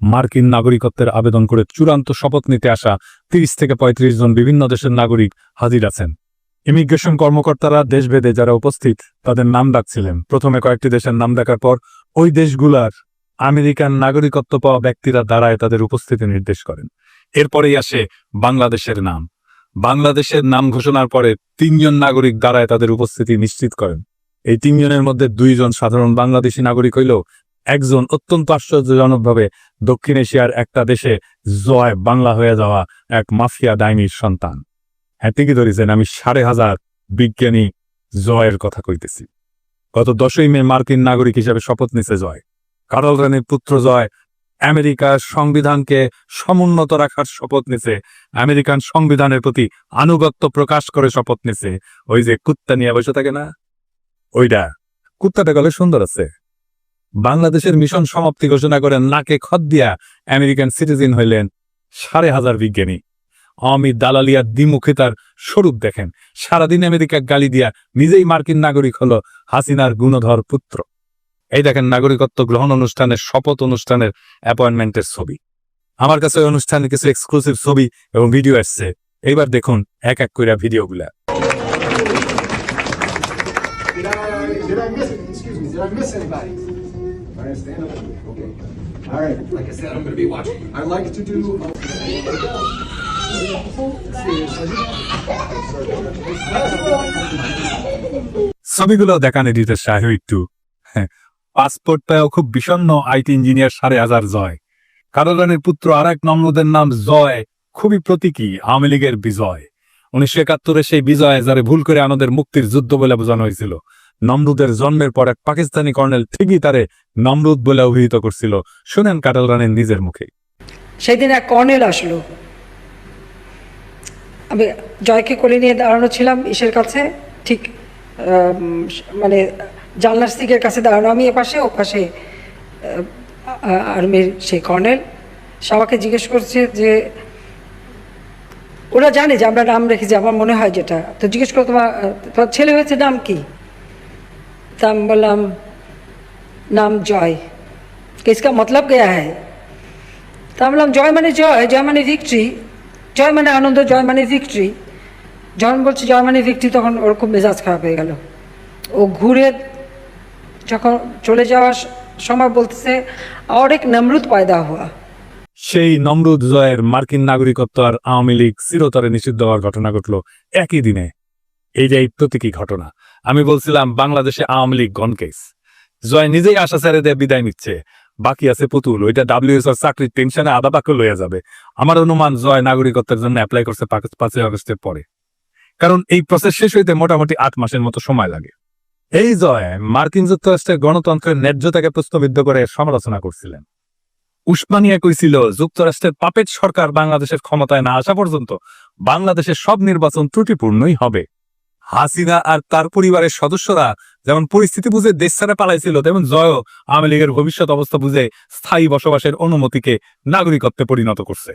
মার্কিন নাগরিকত্বের আবেদন করে চূড়ান্ত শপথ নিতে আসা তিরিশ থেকে পঁয়ত্রিশ জন বিভিন্ন দেশের নাগরিক হাজির আছেন। ইমিগ্রেশন কর্মকর্তারা দেশভেদে যারা উপস্থিত, তাদের নাম ডাকছিলেন। প্রথমে কয়েকটি দেশের নাম ডাকার পর ওই দেশগুলার আমেরিকান নাগরিকত্ব পাওয়া ব্যক্তিরা দাঁড়ায় তাদের উপস্থিতি নির্দেশ করেন। এরপরেই আসে বাংলাদেশের নাম। বাংলাদেশের নাম ঘোষণার পরে তিনজন নাগরিক দাঁড়ায় তাদের উপস্থিতি নিশ্চিত করেন। এই তিনজনের মধ্যে দুইজন সাধারণ বাংলাদেশি নাগরিক হইলেও একজন অত্যন্ত আশ্চর্যজনকভাবে দক্ষিণ এশিয়ার একটা দেশে জয় বাংলা হয়ে যাওয়া এক মাফিয়া ডাইনির সন্তান। হ্যাঁ ঠিকই ধরেছেন, আমি সাড়ে হাজার বিজ্ঞানী জয়ের কথা কইতেছি। গত দশই মে মার্কিন নাগরিক হিসেবে শপথ নিছে জয়। কারল রানীর পুত্র জয় আমেরিকার সংবিধানকে সমুন্নত রাখার শপথ নিছে, আমেরিকান সংবিধানের প্রতি আনুগত্য প্রকাশ করে শপথ নিছে। ওই যে কুত্তা নিয়ে বসে থাকে না? ওইটা কুত্তাটা গলে সুন্দর আছে। বাংলাদেশের মিশন সমাপ্তি ঘোষণা করে নাকে খত দিয়া আমেরিকান সিটিজেন হইলেন সাড়ে হাজার বিজ্ঞানী। অমিত দালালিয়ার দ্বিমুখে তার স্বরূপ দেখেন। সারাদিন আমেরিকা গালি দিয়া নিজেই মার্কিন নাগরিক হলো হাসিনার গুণধর পুত্র। এই দেখেন নাগরিকত্ব গ্রহণ অনুষ্ঠানের শপথ অনুষ্ঠানের অ্যাপয়েন্টমেন্টের ছবি। আমার কাছে ওই অনুষ্ঠানের কিছু এক্সক্লুসিভ ছবি এবং ভিডিও আসছে। এইবার দেখুন এক এক কইরা ভিডিওগুলা। Did I miss anybody? All right, stand up. Okay. All right. Like I said, I'm gonna be watching. I'd like to do. ছবিগুলো দেখান এডিটর সাহেব একটু হ্যাঁ, পাসপোর্ট পেয়েও খুব বিষণ্ণ আইটি ইঞ্জিনিয়ার সাড়ে হাজার জয় কারোলানের পুত্র আর এক নমরুদের নাম জয় খুবই প্রতীকী আওয়ামী লীগের বিজয় উনিশশো একাত্তরে সেই বিজয় যারে ভুল করে আমাদের মুক্তির যুদ্ধ বলে বোঝানো হয়েছিল নমরুদের জন্মের পর এক পাকিস্তানি কর্নেল ঠিকই তারে নমরুদ বলে অভিহিত করছিল। শুনেন কাটাল রানের নিজের মুখে। সেদিন এক কর্নেল আসলো। আমি জয়কে কোলে নিয়ে দাঁড়ানো ছিলাম ইসের কাছে, ঠিক মানে জানলার দিকের কাছে দাঁড়ানো। আমি এপাশে ও পাশে আর্মির সেই কর্নেল। সে আমাকে জিজ্ঞেস করছে যে, ওরা জানে যে আমরা নাম রেখেছি, আমার মনে হয় যেটা। তো জিজ্ঞেস করো, তোমার তোমার ছেলে হয়েছে নাম কি? তা আমি বললাম নাম জয় কিসকা মতলব গয়া হ্যায় তা আমি বললাম জয় মানে জয় জয় মানে ভিক্টরি জয় মানে আনন্দ জয় মানে ভিক্টরি যখন বলছে জয় মানে ভিক্টরি তখন ওর খুব মেজাজ খারাপ হয়ে গেল ও ঘুরে যখন চলে যাওয়ার স- সময় বলতেছে और एक नमरूद पैदा हुआ সেই নমরুদ জয়ের মার্কিন নাগরিকত্ব আর আওয়ামী লীগ চিরতরে নিষিদ্ধ হওয়ার ঘটনা ঘটল একই দিনে এইটাই প্রতীকী ঘটনা, আমি বলছিলাম বাংলাদেশে আওয়ামী লীগ গনকেস জয় নিজেই আশা ছেড়ে দিয়ে বিদায় নিচ্ছে। বাকি আছে পুতুল, ওইটা ডাব্লিউএসআর চাকরির টেনশনে আধা বাক্য লইয়া যাবে। আমার অনুমান, জয় নাগরিকত্বের জন্য অ্যাপ্লাই করছে পাঁচই আগস্টের পরে। কারণ এই প্রসেস শেষ হইতে মোটামুটি আট মাসের মতো সময় লাগে। এই জয় মার্কিন যুক্তরাষ্ট্রের গণতন্ত্রের ন্যায্যতাকে প্রশ্নবিদ্ধ করে সমালোচনা করছিলেন। উসমানিয়া কইছিল, যুক্তরাষ্ট্রের পাপেট সরকার বাংলাদেশের ক্ষমতায় না আসা পর্যন্ত বাংলাদেশের সব নির্বাচন ত্রুটিপূর্ণই হবে। হাসিনা আর তার পরিবারের সদস্যরা যেমন পরিস্থিতি বুঝে দেশ ছাড়া পালাইছিল, তেমন জয় আওয়ামী লীগের ভবিষ্যৎ অবস্থা বুঝে স্থায়ী বসবাসের অনুমতিকে নাগরিকত্বে পরিণত করছে।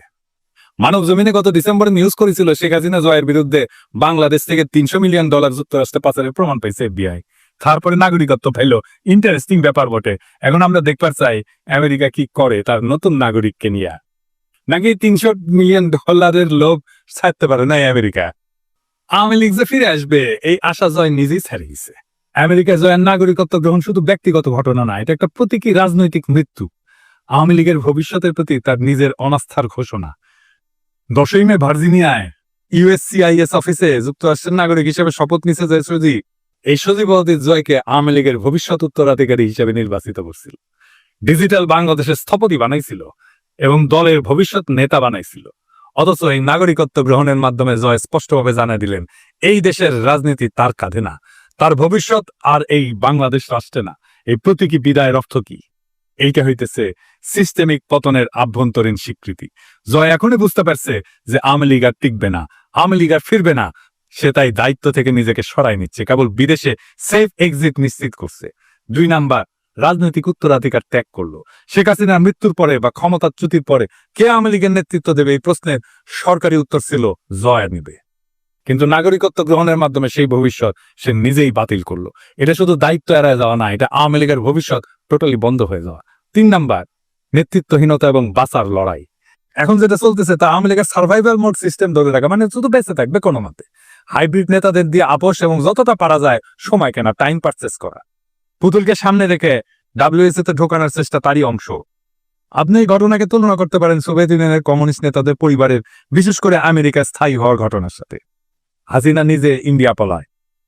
মানব জমিনে গত ডিসেম্বরে নিউজ করেছিল শেখ হাসিনা জয়ের বিরুদ্ধে বাংলাদেশ থেকে তিনশো মিলিয়ন ডলার যুক্তরাষ্ট্রে পাচারের প্রমাণ পাইছে এফবিআই। তারপরে নাগরিকত্ব পাইল। ইন্টারেস্টিং ব্যাপার বটে। এখন আমরা দেখবার চাই আমেরিকা কি করে তার নতুন নাগরিককে নিয়ে। নাকি তিনশো মিলিয়ন ডলারের লোভ ছাড়তে পারে না এই আমেরিকা? আওয়ামী লীগ যে ফিরে আসবে, এই আশা জয় নিজেই গেছে আমেরিকা জয়ের নাগরিকত্ব গ্রহণ শুধু ব্যক্তিগত ঘটনা না, এটা একটা প্রতীকী রাজনৈতিক মৃত্যু। আওয়ামী লীগের ভবিষ্যতের প্রতি তার নিজের অনাস্থার ঘোষণা। দশই মে ভার্জিনিয়ায় ইউএসসিআইএস অফিসে যুক্তরাষ্ট্রের নাগরিক হিসেবে শপথ নিছে যে সজীব। এই সজীব জয়কে আওয়ামী লীগের ভবিষ্যৎ উত্তরাধিকারী হিসেবে নির্বাচিত করছিল। ডিজিটাল বাংলাদেশের স্থপতি বানাইছিল এবং দলের ভবিষ্যৎ নেতা বানাইছিল। অথচ এই নাগরিকত্ব গ্রহণের মাধ্যমে জয় স্পষ্টভাবে জানা দিলেন, এই দেশের রাজনীতি তার কাঁধে না, তার ভবিষ্যৎ আর এই বাংলাদেশ রাষ্ট্রে না। এই প্রতীকী বিদায়ের অর্থ কি? এইটা হইতেছে সিস্টেমিক পতনের আভ্যন্তরীণ স্বীকৃতি। জয় এখনই বুঝতে পারছে যে আওয়ামী লীগ আর টিকবে না, আওয়ামী লীগ আর ফিরবে না। সে তাই দায়িত্ব থেকে নিজেকে সরাই নিচ্ছে, কেবল বিদেশে সেফ এক্সিট নিশ্চিত করছে। দুই নাম্বার রাজনৈতিক উত্তরাধিকার ত্যাগ করল। শেখ হাসিনার মৃত্যুর পরে বা ক্ষমতাচ্যুতির পরে কে আওয়ামী লীগের নেতৃত্ব দেবে এই প্রশ্নের সরকারি উত্তর ছিল, জয় নিবে। কিন্তু নাগরিকত্ব গ্রহণের মাধ্যমে সেই ভবিষ্যৎ সে নিজেই বাতিল করল। এটা শুধু দায়িত্ব এড়ায় যাওয়া না, এটা আওয়ামী লীগের ভবিষ্যৎ টোটালি বন্ধ হয়ে যাওয়া। তিন নাম্বার, নেতৃত্বহীনতা এবং বাঁচার লড়াই। এখন যেটা চলতেছে, তা আওয়ামী লীগের সার্ভাইভাল মোড সিস্টেম ধরে রাখা মানে শুধু বেঁচে থাকবে কোনো মতে। হাইব্রিড নেতাদের দিয়ে আপোষ এবং যতটা পারা যায় সময় কেনা টাইম পারচেস করা। পুতুলকে সামনে রেখে ডাব্লিউএসএ তে ঢোকানোর চেষ্টা তারই অংশ। আপনি এই ঘটনাকে তুলনা করতে পারেন সোভিয়েত ইউনিয়নের কমিউনিস্ট নেতাদের পরিবারের, বিশেষ করে আমেরিকায় স্থায়ী হওয়ার ঘটনার সাথে। হাসিনা নিজে ইন্ডিয়া পলায়।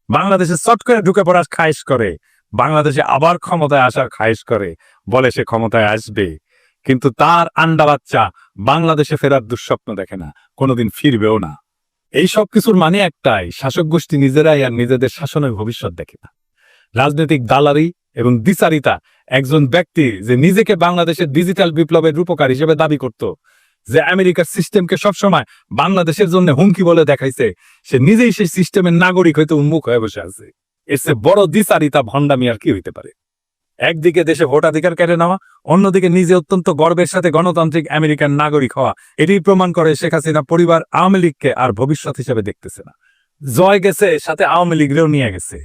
বাংলাদেশে চট করে ঢুকে পড়ার খায়েশ করে। বাংলাদেশে আবার ক্ষমতায় আসার খায়েশ করে, বলে সে ক্ষমতায় আসবে। কিন্তু তার আন্ডা বাচ্চা বাংলাদেশে ফেরার দুঃস্বপ্ন দেখে না, কোনোদিন ফিরবেও না। এই সব কিছুর মানে একটাই, শাসক গোষ্ঠী নিজেরাই আর নিজেদের শাসনের ভবিষ্যৎ দেখে না। রাজনৈতিক দালারি এবং দ্বিচারিতা একজন ব্যক্তি যে নিজেকে বাংলাদেশের ডিজিটাল বিপ্লবের রূপকার হিসেবে দাবি করত, যে আমেরিকার সিস্টেমকে সবসময় বাংলাদেশের জন্য হুমকি বলে দেখাইছে, সে নিজেই সেই সিস্টেমের নাগরিক হইতে উন্মুখ হয়ে বসে আছে। এর চেয়ে বড় দ্বিচারিতা, ভণ্ডামি আর কি হইতে পারে? একদিকে দেশে ভোটাধিকার কেড়ে নেওয়া, অন্যদিকে নিজে অত্যন্ত গর্বের সাথে গণতান্ত্রিক আমেরিকান নাগরিক হওয়া এটি প্রমাণ করে শেখ হাসিনা পরিবার আওয়ামী লীগকে আর ভবিষ্যৎ হিসেবে দেখতেছে না। জয় গেছে, সাথে আওয়ামী লীগরেও নিয়ে গেছে।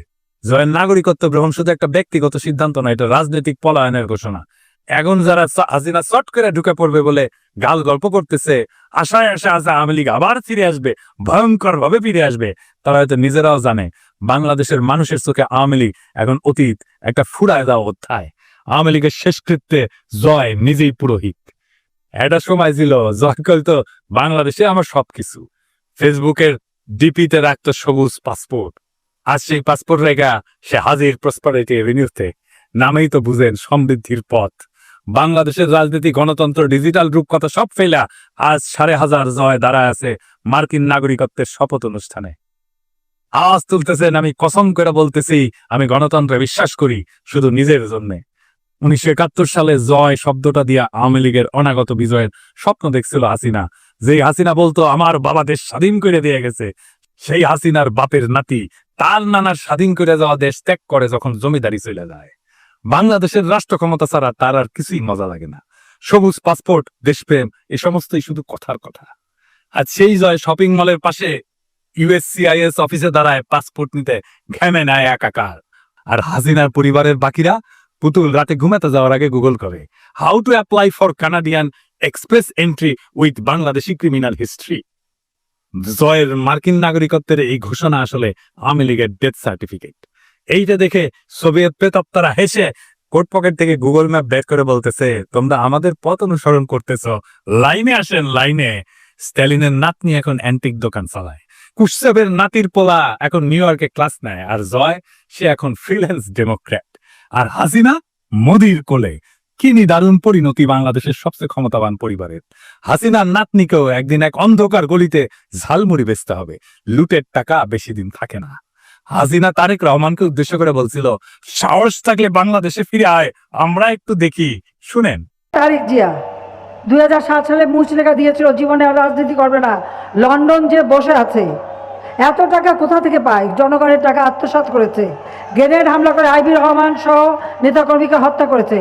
জয়ের নাগরিকত্ব গ্রহণ শুধু একটা ব্যক্তিগত সিদ্ধান্ত না, এটা রাজনৈতিক পলায়নের ঘোষণা। এখন যারা হাসিনা চট করে ঢুকে পড়বে বলে গাল গল্প করতেছে, আশায় আশা আছে আওয়ামী লীগ আবার ফিরে আসবে ভয়ঙ্কর ভাবে ফিরে আসবে, তারা হয়তো নিজেরাও জানে, বাংলাদেশের মানুষের চোখে আওয়ামী লীগ এখন অতীত একটা ফুরায় দেওয়া অধ্যায়। আওয়ামী লীগের শেষকৃত্যে জয় নিজেই পুরোহিত। একটা সময় ছিল, জয় করতো বাংলাদেশে আমার সবকিছু। ফেসবুকের ডিপিতে রাখতো সবুজ পাসপোর্ট। আজ সেই পাসপোর্ট রেখা, সে হাজির প্রসপারিটি এভিনিউতে নামেই তো বুঝেন সমৃদ্ধির পথ। বাংলাদেশের রাজনীতি, গণতন্ত্র ডিজিটাল রূপকথা সব ফেলা আজ সাড়ে হাজার জয় দাঁড়ায় আছে মার্কিন নাগরিকত্বের শপথ অনুষ্ঠানে। আওয়াজ তুলতেছেন, আমি কসম করে বলতেছি, আমি গণতন্ত্রে বিশ্বাস করি, শুধু নিজের জন্যে। উনিশশো একাত্তর সালে জয় শব্দটা দিয়া আওয়ামী লীগের অনাগত বিজয়ের স্বপ্ন দেখছিল হাসিনা। যেই হাসিনা বলতো, আমার বাবা দেশ স্বাধীন করে দিয়ে গেছে। সেই হাসিনার বাপের নাতি তার নানার স্বাধীন করে যাওয়া দেশ ত্যাগ করে যখন জমিদারি চলে যায়। বাংলাদেশের রাষ্ট্র ক্ষমতা ছাড়া তার আর কিছুই মজা লাগে না। সবুজ পাসপোর্ট, দেশপ্রেম, এ সমস্তই শুধু কথার কথা। আর সেই জয় শপিং মলের পাশে ইউএসসিআইএস অফিসে দাঁড়ায় পাসপোর্ট নিতে ঘেমে নেয় একাকার। আর হাসিনার পরিবারের বাকিরা পুতুল রাতে ঘুমাতে যাওয়ার আগে গুগল করে how to apply for Canadian express entry with Bangladeshi criminal history জয়ের মার্কিন নাগরিকত্বের এই ঘোষণা আসলে আওয়ামী লীগের ডেথ সার্টিফিকেট। এইটা দেখে সোভিয়েত প্রেতাত্মারা হেসে কোট পকেট থেকে গুগল ম্যাপ বের করে বলতেছে, তোমরা আমাদের পথ অনুসরণ করতেছ, লাইনে আসেন, লাইনে। স্ট্যালিনের নাতনি এখন অ্যান্টিক দোকান চালায়। কুশসেবের নাতির পোলা এখন নিউ ইয়র্কে ক্লাস নেয়, আর জয় সে এখন ফ্রিল্যান্স ডেমোক্র্যাট। আর হাসিনা মোদির কোলে। কি দারুণ পরিণতি বাংলাদেশের সবচেয়ে ক্ষমতাবান পরিবারের। হাসিনার নাতনিকেও একদিন এক অন্ধকার গলিতে ঝালমুড়ি বেচতে হবে। লুটের টাকা বেশি দিন থাকে না। হাসিনা তারেক রহমানকে উদ্দেশ্য করে বলছিল, সাহস থাকলে বাংলাদেশে ফিরে আয়, আমরা একটু দেখি। শুনেন। তারিক জিয়া, দুই হাজার সাত সালে মুচলেখা দিয়েছিল, জীবনে আর রাজনীতি করবে না। লন্ডন যে বসে আছে, এত টাকা কোথা থেকে পায়? জনগণের টাকা আত্মসাৎ করেছে। গ্রেনেড হামলা করে আইবি রহমান সহ নেতাকর্মীকে হত্যা করেছে।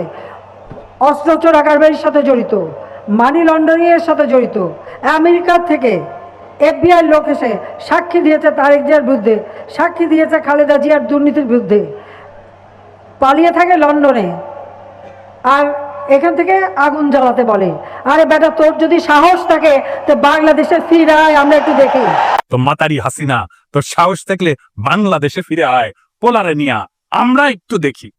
অস্ত্র চোরাকারবারির সাথে জড়িত মানি লন্ডারিংয়ের সাথে জড়িত। আমেরিকা থেকে এফবিআই লোক এসে সাক্ষী দিয়েছে তারেক জিয়ার বিরুদ্ধে। সাক্ষী দিয়েছে খালেদা জিয়ার দুর্নীতির বিরুদ্ধে। পালিয়ে থাকে লন্ডনে। আর এখান থেকে আগুন জ্বালাতে বলে। আরে বেটা, তোর যদি সাহস থাকে, তো বাংলাদেশে ফিরে আয়, আমরা একটু দেখি। তো মাতারি হাসিনা, তোর সাহস থাকলে বাংলাদেশে ফিরে আয়, পোলারে নিয়া, আমরা একটু দেখি।